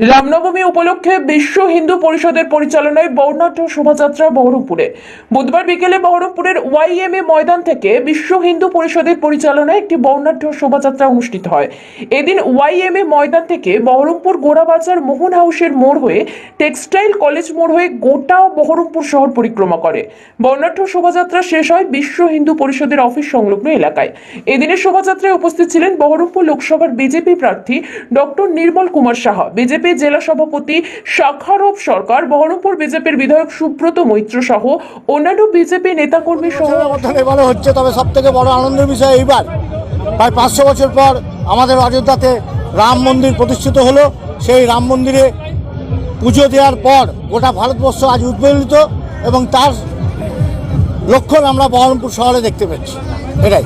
রামনবমী উপলক্ষে বিশ্ব হিন্দু পরিষদের পরিচালনায় বর্ণাঢ্য শোভাযাত্রা বহরমপুরে। বুধবার বিকেলে বহরমপুরের ওয়াইএমএ ময়দান থেকে বিশ্ব হিন্দু পরিষদের পরিচালনায় একটি বর্ণাঢ্য শোভাযাত্রা অনুষ্ঠিত হয়। এদিন ওয়াইএমএ ময়দান থেকে বহরমপুর গোড়াবাজার মোহন হাউসের মোড় হয়ে টেক্সটাইল কলেজ মোড় হয়ে গোটা বহরমপুর শহর পরিক্রমা করে। বর্ণাঢ্য শোভাযাত্রা শেষ হয় বিশ্ব হিন্দু পরিষদের অফিস সংলগ্ন এলাকায়। এদিনের শোভাযাত্রায় উপস্থিত ছিলেন বহরমপুর লোকসভার বিজেপি প্রার্থী ডক্টর নির্মল কুমার সাহা। বিজেপি জেলা সভাপতি শাখারব সরকার, বহরমপুর বিজেপির বিধায়ক সুব্রত মৈত্র সহ অন্যান্য বিজেপি নেতাকর্মী সহ এবারে হচ্ছে, তবে সব থেকে বড় আনন্দের বিষয় এইবার। প্রায় পাঁচশো বছর পর আমাদের অযোধ্যাতে রাম মন্দির প্রতিষ্ঠিত হলো। সেই রাম মন্দিরে পুজো দেওয়ার পর গোটা ভারতবর্ষ আজ উদ্বেলিত এবং তার লক্ষণ আমরা বহরমপুর শহরে দেখতে পাচ্ছি এটাই।